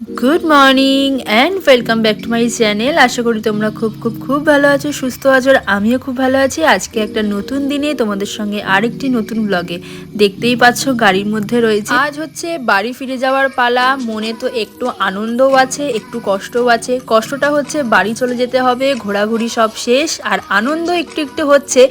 Good morning and welcome back to my channel আশা করি তোমরা খুব খুব খুব ভালো আছো, সুস্থ আছো আর আমিও খুব ভালো আছি। আজকে একটা নতুন দিনে তোমাদের সঙ্গে আরেকটি নতুন ব্লগে দেখতেই পাচ্ছ, গাড়ির মধ্যে রয়েছে। আজ হচ্ছে বাড়ি ফিরে যাওয়ার পালা, মনে তো একটু আনন্দও আছে, একটু কষ্টও আছে। কষ্টটা হচ্ছে বাড়ি চলে যেতে হবে, ঘোরাঘুরি সব শেষ আর আনন্দ একটু একটু হচ্ছে,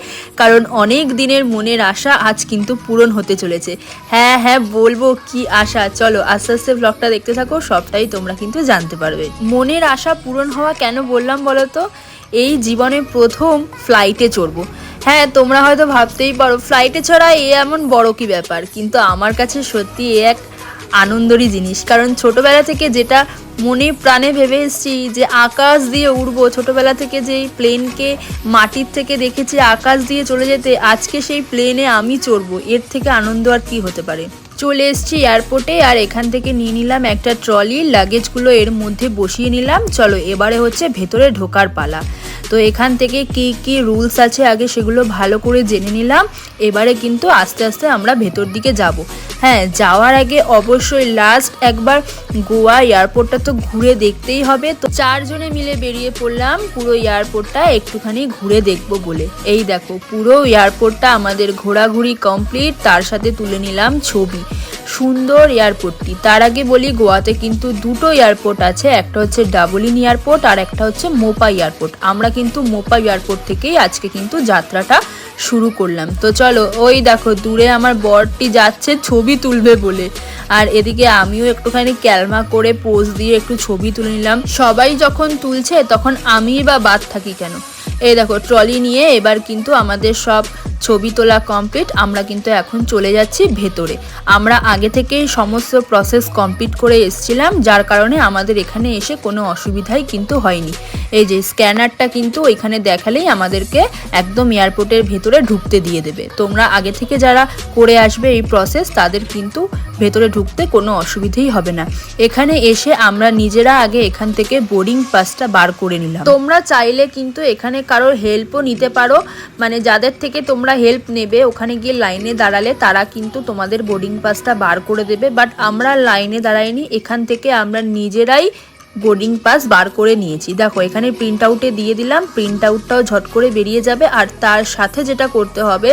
কারণ অনেক দিনের মনের আশা আজ কিন্তু পূরণ হতে চলেছে। হ্যাঁ হ্যাঁ বলব কি আশা? চলো আস্তে আস্তে ব্লগটা দেখতে থাকো সবটাই তোমরা কিন্তু জানতে পারবে। মনের আশা পূরণ হওয়া কেন বললাম বলো তো এই জীবনে প্রথম ফ্লাইটে চড়বো। হ্যাঁ তোমরা হয়তো ভাবতেই পারো ফ্লাইটে চড়া এ এমন বড় কি ব্যাপার? কিন্তু আমার কাছে সত্যি এ এক আনন্দেরই জিনিস। কারণ ছোটবেলা থেকে যেটা মনে প্রাণে ভেবে এসেছি যে আকাশ দিয়ে উড়বো, ছোটবেলা থেকে যেই প্লেনকে মাটির থেকে দেখেছি আকাশ দিয়ে চলে যেতে, আজকে সেই প্লেনে আমি চড়বো। এর থেকে আনন্দ আর কি হতে পারে? চলে এসছি এয়ারপোর্টে আর এখান থেকে নিয়ে নিলাম একটা ট্রলি লাগেজগুলো এর মধ্যে বসিয়ে নিলাম। চলো, এবারে হচ্ছে ভেতরে ঢোকার পালা। তো এখান থেকে কি কি রুলস আছে আগে সেগুলো ভালো করে জেনে নিলাম। এবারে কিন্তু আস্তে আস্তে আমরা ভেতর দিকে যাব। হ্যাঁ যাওয়ার আগে অবশ্যই লাস্ট একবার গোয়া এয়ারপোর্টটা তো ঘুরে দেখতেই হবে। তো চারজনে মিলে বেরিয়ে পড়লাম, পুরো এয়ারপোর্টটা একটুখানি ঘুরে দেখব বলে। এই দেখো, পুরো এয়ারপোর্টটা আমাদের ঘোরাঘুরি কমপ্লিট তার সাথে তুলে নিলাম ছবি। সুন্দর এয়ারপোর্টটি তার আগে বলি গোয়াতে কিন্তু দুটো এয়ারপোর্ট আছে, একটা হচ্ছে ডাবলিন এয়ারপোর্ট আর একটা হচ্ছে মোপা এয়ারপোর্ট আমরা কিন্তু মোপা এয়ারপোর্ট থেকেই আজকে কিন্তু যাত্রাটা শুরু করলাম। তো চলো, ওই দেখো, দূরে আমার বরটি যাচ্ছে ছবি তুলবে বলে। আর এদিকে আমিও একটুখানি ক্যালমা করে পোজ দিয়ে একটু ছবি তুলে নিলাম। সবাই যখন তুলছে, তখন আমি বা বাদ থাকি কেন? এই দেখো ট্রলি নিয়ে এবার কিন্তু আমাদের সব ছবি তোলা কমপ্লিট আমরা কিন্তু এখন চলে যাচ্ছি ভেতরে। আমরা আগে থেকেই সমস্ত প্রসেস কমপ্লিট করে এসছিলাম, যার কারণে আমাদের এখানে এসে কোনো অসুবিধাই কিন্তু হয়নি। এই যে স্ক্যানারটা কিন্তু এখানে দেখালেই আমাদেরকে একদম এয়ারপোর্টের ভেতরে ঢুকতে দিয়ে দেবে। তোমরা আগে থেকে যারা করে আসবে এই প্রসেস তাদের কিন্তু ভেতরে ঢুকতে কোনো অসুবিধেই হবে না। এখানে এসে আমরা নিজেরা আগে এখান থেকে বোর্ডিং পাসটা বার করে নিলাম। তোমরা চাইলে কিন্তু এখানে কারোর হেল্পও নিতে পারো। মানে যাদের থেকে তোমরা হেল্প নেবে, ওখানে গিয়ে লাইনে দাঁড়ালে তারা কিন্তু তোমাদের বোর্ডিং পাসটা বার করে দেবে। বাট আমরা লাইনে দাঁড়াইনি, এখান থেকে আমরা নিজেরাই বোর্ডিং পাস বার করে নিয়েছি। দেখো, এখানে প্রিন্ট আউটে দিয়ে দিলাম প্রিন্ট আউটটাও ঝট করে বেরিয়ে যাবে। আর তার সাথে যেটা করতে হবে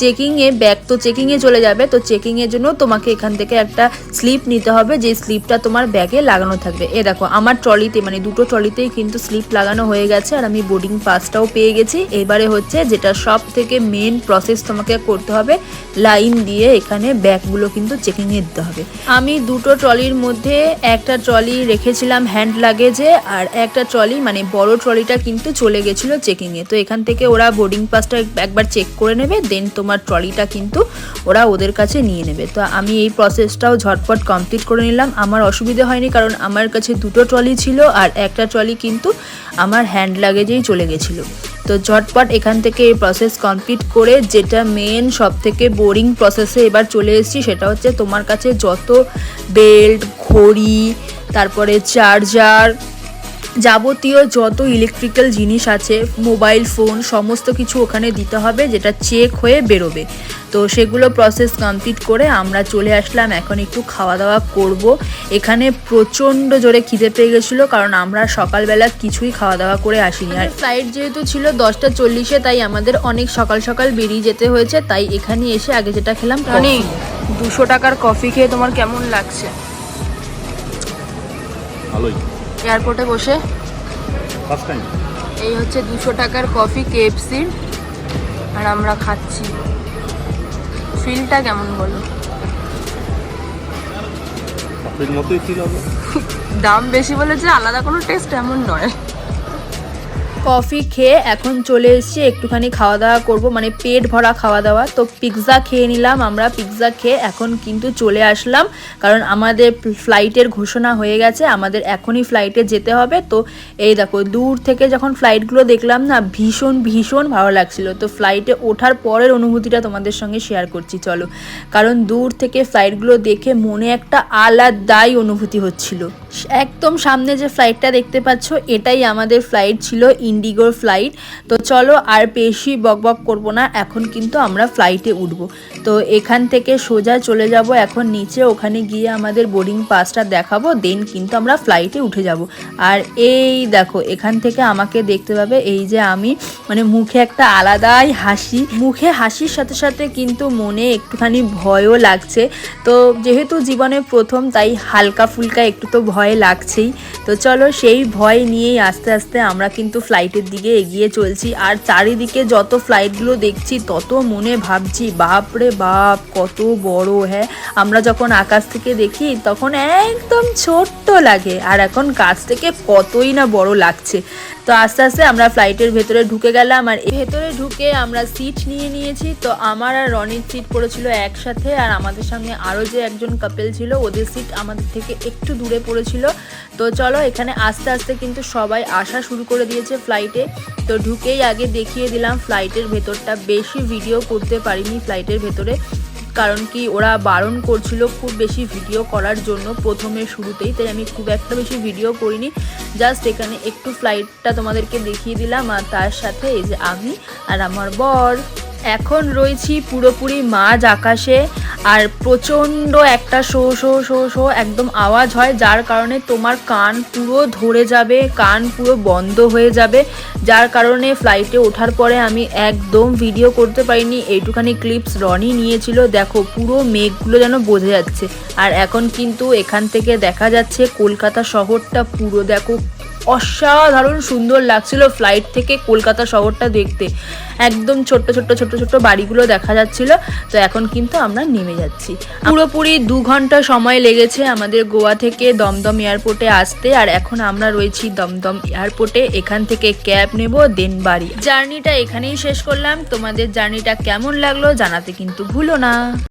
চেকিংয়ে ব্যাগ তো চেকিংয়ে চলে যাবে, তো চেকিংয়ের জন্য তোমাকে এখান থেকে একটা স্লিপ নিতে হবে, যে স্লিপটা তোমার ব্যাগে লাগানো থাকবে। এ দেখো, আমার ট্রলিতে মানে দুটো ট্রলিতেই কিন্তু স্লিপ লাগানো হয়ে গেছে, আর আমি বোর্ডিং পাসটাও পেয়ে গেছি। এবারে হচ্ছে যেটা সব থেকে মেন প্রসেস তোমাকে করতে হবে লাইন দিয়ে এখানে ব্যাগগুলো কিন্তু চেকিংয়ে দিতে হবে। আমি দুটো ট্রলির মধ্যে একটা ট্রলি রেখেছিলাম হ্যান্ড লাগেজে আর একটা ট্রলি মানে বড় ট্রলিটা কিন্তু চলে গেছিল চেকিংয়ে তো এখান থেকে ওরা বোর্ডিং পাসটা একবার চেক করে নেবে দেন তোমার ট্রলিটা কিন্তু ওরা ওদের কাছে নিয়ে নেবে। তো আমি এই প্রসেসটাও ঝটপট কমপ্লিট করে নিলাম। আমার অসুবিধে হয়নি কারণ আমার কাছে দুটো ট্রলি ছিল আর একটা ট্রলি কিন্তু আমার হ্যান্ড লাগেজেই চলে গেছিল। তো ঝটপট এখান থেকে এই প্রসেস কমপ্লিট করে যেটা মেন সব থেকে বোরিং প্রসেসে এবার চলে এসেছি সেটা হচ্ছে তোমার কাছে যত বেল্ট ঘড়ি তারপরে চার্জার যাবতীয় যত ইলেকট্রিক্যাল জিনিস আছে মোবাইল ফোন সমস্ত কিছু ওখানে দিতে হবে যেটা চেক হয়ে বেরোবে। তো সেগুলো প্রসেস কমপ্লিট করে আমরা চলে আসলাম এখন একটু খাওয়া দাওয়া করব। এখানে প্রচণ্ড জোরে খিদে পেয়ে গেছিল কারণ আমরা সকালবেলা কিছুই খাওয়া দাওয়া করে আসিনি। আর ফ্লাইট যেহেতু ছিল দশটা চল্লিশে তাই আমাদের অনেক সকাল সকাল বেরিয়ে যেতে হয়েছে তাই এখানে এসে আগে যেটা খেলাম দুশো টাকার কফি খেয়ে তোমার কেমন লাগছে? ভালোই। এয়ারপোর্টে বসে। ফার্স্ট টাইম এই হচ্ছে দুশো টাকার কফি কেএফসির আর আমরা খাচ্ছি। ফিলটা কেমন বলো? কফির মতোই ফিল হবে। দাম বেশি বলে যে আলাদা কোনো টেস্ট এমন নয়। কফি খেয়ে এখন চলে এসেছি, একটুখানি খাওয়া দাওয়া করব। মানে পেট ভরা খাওয়া দাওয়া তো পিৎজা খেয়ে নিলাম আমরা পিৎজা খেয়ে এখন কিন্তু চলে আসলাম। কারণ আমাদের ফ্লাইটের ঘোষণা হয়ে গেছে, আমাদের এখনই ফ্লাইটে যেতে হবে। তো এই দেখো, দূর থেকে যখন ফ্লাইটগুলো দেখলাম না, ভীষণ ভীষণ ভালো লাগছিল। তো ফ্লাইটে ওঠার পরের অনুভূতিটা তোমাদের সঙ্গে শেয়ার করছি, চলো। কারণ দূর থেকে ফ্লাইটগুলো দেখে মনে একটা আলাদাই অনুভূতি হচ্ছিল। একদম সামনে যে ফ্লাইটটা দেখতে পাচ্ছ, এটাই আমাদের ফ্লাইট ছিল ইন্ডিগোর ফ্লাইট। তো চলো আর বেশি বকবক করব না, এখন কিন্তু আমরা ফ্লাইটে উঠব। তো এখান থেকে সোজা চলে যাব, এখন নিচে ওখানে গিয়ে আমাদের বোর্ডিং পাসটা দেখাবো, দেন কিন্তু আমরা ফ্লাইটে উঠে যাব। আর এই দেখো, এখান থেকে আমাকে দেখতে পাবে এই যে আমি মানে মুখে একটা আলাদাই হাসি। মুখে হাসির সাথে সাথে কিন্তু মনে একটুখানি ভয়ও লাগছে। তো যেহেতু জীবনে প্রথম, তাই হালকা ফুলকা একটু তো ভয় লাগছেই। তো চলো সেই ভয় নিয়েই আস্তে আস্তে আমরা কিন্তু ফ্লাইটের দিকে এগিয়ে চলছি। আর চারিদিকে যত ফ্লাইটগুলো দেখছি, তত মনে ভাবছি বাপ রে বাপ, কত বড় হ্যাঁ। আমরা যখন আকাশ থেকে দেখি, তখন একদম ছোট্ট লাগে। আর এখন কাছ থেকে কতই না বড় লাগছে। তো আস্তে আস্তে আমরা ফ্লাইটের ভেতরে ঢুকে গেলাম আর ভেতরে ঢুকে আমরা সিট নিয়ে নিয়েছি। তো আমার আর রনির সিট পড়েছিল একসাথে আর আমাদের সামনে আরও যে একজন কাপেল ছিল, ওদের সিট আমাদের থেকে একটু দূরে পড়েছিল। তো চলো এখানে আস্তে আস্তে কিন্তু সবাই আসা শুরু করে দিয়েছে ফ্লাইটে তো ঢুকেই আগে দেখিয়ে দিলাম ফ্লাইটের ভেতরটা। বেশি ভিডিও করতে পারিনি ফ্লাইটের ভেতরে। কারণ কি ওরা বারণ করছিল খুব বেশি ভিডিও করার জন্য প্রথমে শুরুতেই, তাই আমি খুব একটা বেশি ভিডিও করিনি। জাস্ট এখানে একটু ফ্লাইটটা তোমাদেরকে দেখিয়ে দিলাম আর তার সাথে এই যে আমি আর আমার বর। এখন রয়েছি পুরোপুরি মাঝ আকাশে। আর প্রচণ্ড একটা শো শো শো শো একদম আওয়াজ হয়, যার কারণে তোমার কান পুরো ধরে যাবে, কান পুরো বন্ধ হয়ে যাবে। যার কারণে ফ্লাইটে ওঠার পরে আমি একদম ভিডিও করতে পারিনি। এইটুখানি ক্লিপস রনি নিয়েছিল। দেখো, পুরো মেঘগুলো যেন বোঝা যাচ্ছে। আর এখন কিন্তু এখান থেকে দেখা যাচ্ছে, কলকাতা শহরটা পুরো দেখো অসাধারণ সুন্দর লাগছিল ফ্লাইট থেকে কলকাতা শহরটা দেখতে। একদম ছোট্ট ছোট্ট ছোট্ট ছোট্ট বাড়িগুলো দেখা যাচ্ছিল। তো এখন কিন্তু আমরা নেমে যাচ্ছি। পুরোপুরি দু ঘণ্টা সময় লেগেছে আমাদের গোয়া থেকে দমদম এয়ারপোর্টে আসতে, আর এখন আমরা রয়েছি দমদম এয়ারপোর্টে। এখান থেকে ক্যাব নেব দেন বাড়ি। জার্নিটা এখানেই শেষ করলাম। তোমাদের জার্নিটা কেমন লাগল জানাতে কিন্তু ভুলো না।